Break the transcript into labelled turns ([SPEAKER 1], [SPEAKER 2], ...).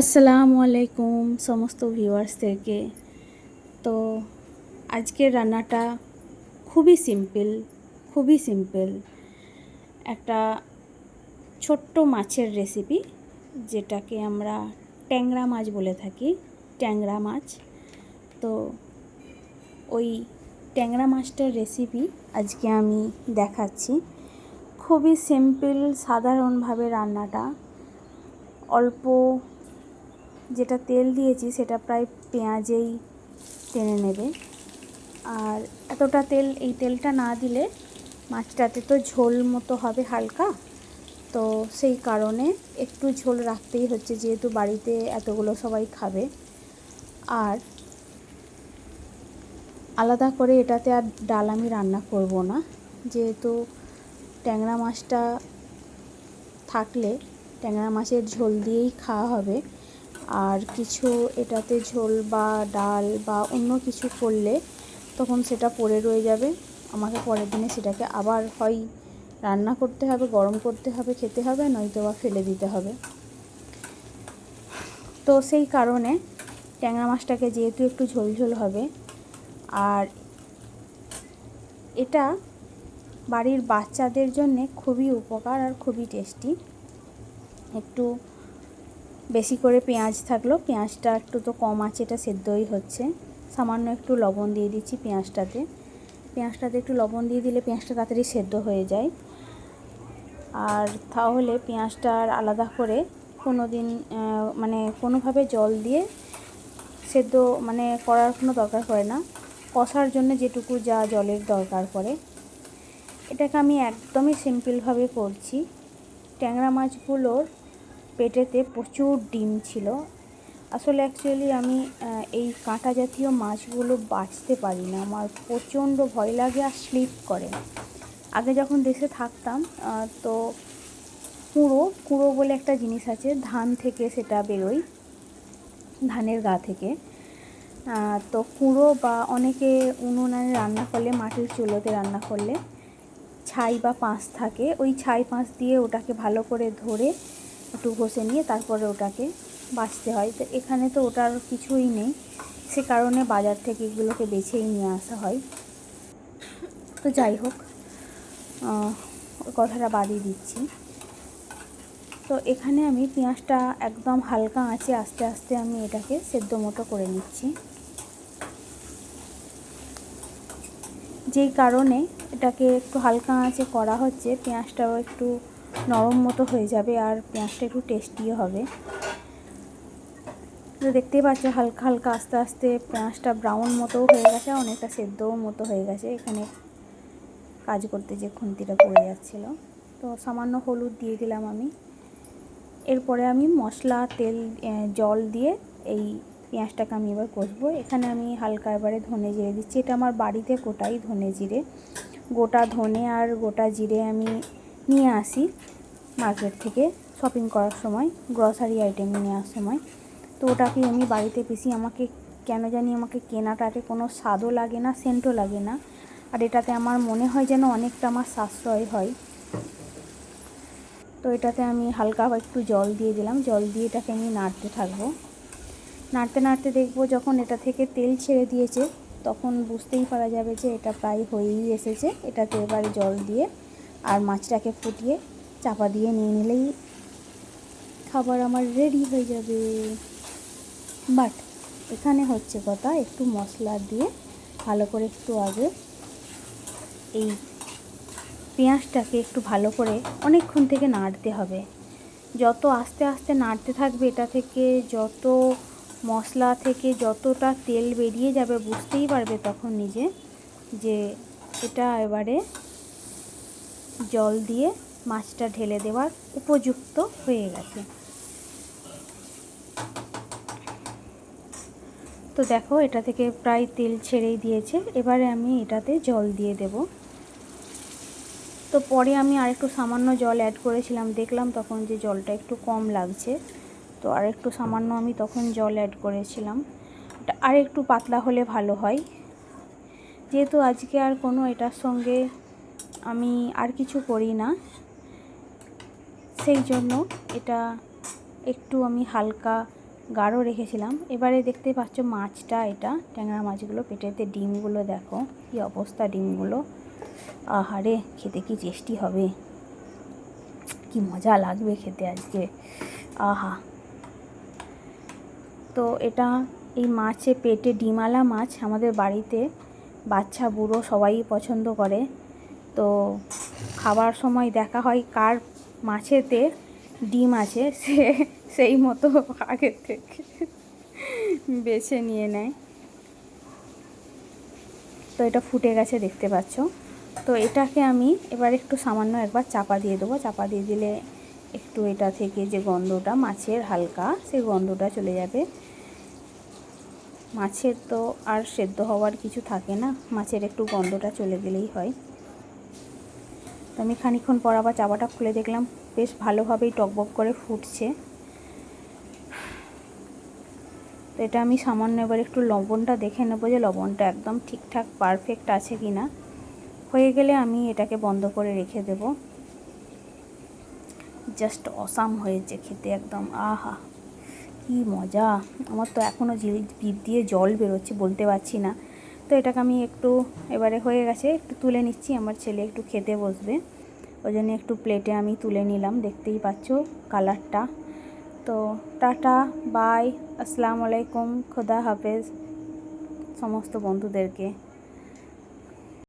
[SPEAKER 1] আসসালামু আলাইকুম সমস্ত ভিউয়ার্সদেরকে তো আজকের রান্নাটা খুবই সিম্পল খুবই সিম্পল একটা ছোট্ট মাছের রেসিপি যেটাকে আমরা ট্যাংরা মাছ বলে থাকি, ট্যাংরা মাছ। তো ওই ট্যাংরা মাছটার রেসিপি আজকে আমি দেখাচ্ছি। খুবই সিম্পল সাধারণভাবে রান্নাটা। অল্প যেটা তেল দিয়েছি সেটা প্রায় পেঁয়াজেই টেনে নেবে। আর এতটা তেল, এই তেলটা না দিলে মাছটাতে তো ঝোল মতো হবে হালকা। তো সেই কারণে একটু ঝোল রাখতেই হচ্ছে, যেহেতু বাড়িতে এতগুলো সবাই খাবে। আর আলাদা করে এটাতে আর ডাল আমি রান্না করব না। যেহেতু ট্যাংরা মাছটা থাকলে ট্যাংরা মাছের ঝোল দিয়েই খাওয়া হবে। আর কিছু এটাতে ঝোল বা ডাল বা অন্য কিছু করলে তখন সেটা পড়ে রয়ে যাবে। আমাকে পরের দিনে সেটাকে আবার হয়, রান্না করতে হবে, গরম করতে হবে, খেতে হবে, নয়তো বা ফেলে দিতে হবে। তো সেই কারণে ট্যাংরা মাছটাকে যেহেতু একটু ঝোল ঝোল হবে, আর এটা বাড়ির বাচ্চাদের জন্যে খুবই উপকার আর খুবই টেস্টি। একটু বেশি করে পেঁয়াজ থাকল পেঁয়াজটা একটু তো কম আছে, এটা সেদ্ধই হচ্ছে। সামান্য একটু লবণ দিয়ে দিচ্ছি পেঁয়াজটাতে। পেঁয়াজটাতে একটু লবণ দিয়ে দিলে পেঁয়াজটা তাড়াতাড়ি সেদ্ধ হয়ে যায়। আর তাহলে পেঁয়াজটা আর আলাদা করে কোনো দিন মানে কোনোভাবে জল দিয়ে সেদ্ধ মানে করার কোনো দরকার পড়ে না। কষার জন্য যেটুকু যা জলের দরকার পড়ে। এটাকে আমি একদমই সিম্পলভাবে করছি। ট্যাংরা মাছগুলোর পেটেতে প্রচুর ডিম ছিল। আসলে অ্যাকচুয়ালি আমি এই কাঁটা জাতীয় মাছগুলো বাঁচতে পারি না। আমার প্রচণ্ড ভয় লাগে আর স্লিপ করে। আগে যখন দেশে থাকতাম তো কুঁড়ো কুঁড়ো বলে একটা জিনিস আছে, ধান থেকে সেটা বেরোয়, ধানের গা থেকে। তো কুঁড়ো বা অনেকে উনুনে রান্না করলে, মাটির চুলোতে রান্না করলে, ছাই বা পাঁশ থাকে। ওই ছাই পাঁশ দিয়ে ওটাকে ভালো করে ধরে একটু ঘষে নিয়ে তারপরে ওটাকে বাছতে হয়। তো এখানে তো ওটার কিছুই নেই। সে কারণে বাজার থেকে এগুলোকে বেছেই নিয়ে আসা হয়। তো যাই হোক কথাটা বাদিয়ে দিচ্ছি। তো এখানে আমি পেঁয়াজটা একদম হালকা আঁচে আস্তে আস্তে আমি এটাকে সেদ্ধ মতো করে নিচ্ছি। যেই কারণে এটাকে একটু হালকা আঁচে করা হচ্ছে, পেঁয়াজটাও একটু নরম মতো হয়ে যাবে আর পেঁয়াজটা একটু টেস্টিও হবে। তো দেখতেই পাচ্ছ হালকা হালকা আস্তে আস্তে পেঁয়াজটা ব্রাউন মতোও হয়ে গেছে, অনেকটা সেদ্ধও মতো হয়ে গেছে। এখানে কাজ করতে যে খুন্তিটা পড়ে যাচ্ছিল। তো সামান্য হলুদ দিয়ে দিলাম আমি। এরপরে আমি মশলা, তেল জল দিয়ে এই পেঁয়াজটাকে আমি এবার কষবো। এখানে আমি হালকা এবারে ধনে জিরে দিচ্ছি। এটা আমার বাড়িতে গোটাই ধনে জিরে। গোটা ধনে আর গোটা জিরে আমি নিয়ে আসি মার্কেট থেকে শপিং করার সময় গ্রসারি আইটেম নিয়ে আসার সময়। তো ওটাকে আমি বাড়িতে পিসি, আমাকে কেন জানি আমাকে কেনাটাতে কোনো স্বাদও লাগে না সেন্টও লাগে না। আর এটাতে আমার মনে হয় যেন অনেকটা আমার সাশ্রয় হয়। তো এটাতে আমি হালকা একটু জল দিয়ে দিলাম। জল দিয়ে এটাকে আমি নাড়তে থাকব। নাড়তে নাড়তে দেখব যখন এটা থেকে তেল ছেড়ে দিয়েছে, তখন বুঝতেই পারা যাবে যে এটা প্রায় হয়েই এসেছে। এটাতে এবারে জল দিয়ে আর মাছটাকে ফুটিয়ে চাপা দিয়ে নিয়ে নিলেই খাবার আমার রেডি হয়ে যাবে। বাট এখানে হচ্ছে কথা, একটু মশলা দিয়ে ভালো করে একটু আগে এই পেঁয়াজটাকে একটু ভালো করে অনেকক্ষণ থেকে নাড়তে হবে। যত আস্তে আস্তে নাড়তে থাকবে এটা থেকে, যত মশলা থেকে যতটা তেল বেরিয়ে যাবে বুঝতেই পারবে তখন নিজে যে এটা এবারে জল দিয়ে মাছটা ঢেলে দেওয়ার উপযুক্ত হয়ে গেছে। তো দেখো, এটা থেকে প্রায় তেল ছেড়েই দিয়েছে। এবারে আমি এটাতে জল দিয়ে দেব। তো পরে আমি আরেকটু সামান্য জল অ্যাড করেছিলাম। দেখলাম তখন যে জলটা একটু কম লাগছে। তো আর একটু সামান্য আমি তখন জল অ্যাড করেছিলাম। আর একটু পাতলা হলে ভালো হয়। যেহেতু আজকে আর কোনো এটার সঙ্গে আমি আর কিছু করি না। সেই জন্য এটা একটু আমি হালকা গাঢ় রেখেছিলাম। এবারে দেখতে পাচ্ছ মাছটা এটা, ট্যাংরা মাছগুলো, পেটেতে ডিমগুলো দেখো কি অবস্থা ডিমগুলো। আহারে, খেতে কি টেস্টি হবে। কি মজা লাগবে খেতে আজকে। আহা। তো এটা এই মাছে পেটে ডিমালা মাছ, আমাদের বাড়িতে বাচ্চা, বুড়ো সবাই পছন্দ করে। তো খাবার সময় দেখা হয় কার মাছেতে ডিম আছে, সে সেই মতো আগের থেকে বেছে নিয়ে নেয়। তো এটা ফুটে গেছে দেখতে পাচ্ছ। তো এটাকে আমি এবার একটু সামান্য একবার চাপা দিয়ে দেবো। চাপা দিয়ে দিলে একটু এটা থেকে যে গন্ধটা, মাছের হালকা সেই গন্ধটা চলে যাবে। মাছের তো আর সেদ্ধ হওয়ার কিছু থাকে না, মাছের একটু গন্ধটা চলে গেলেই হয়। আমি খানিক্ষণ পর আবার চাপাটা খুলে দেখলাম, বেশ ভালোভাবেই টকবক করে ফুটছে। তো এটা আমি সামান্য এবার একটু লবণটা দেখে নেব যে লবণটা একদম ঠিকঠাক পারফেক্ট আছে কি না হয়ে গেলে আমি এটাকে বন্ধ করে রেখে দেব। জাস্ট অসাম হয়েছে খেতে একদম, আহা, কি মজা। আমার তো এখনও জিভ দিয়ে জল বেরোচ্ছে বলতে পারছি না। তো এটাকে আমি একটু এবারে হয়ে গেছে, একটু তুলে নিচ্ছি, আমার ছেলে একটু খেতে বসবে। ওই জন্য একটু প্লেটে আমি তুলে নিলাম, দেখতেই পাচ্ছ কালারটা তো টাটা বাই আসসালামু আলাইকুম, খোদা হাফেজ। সমস্ত বন্ধুদেরকে।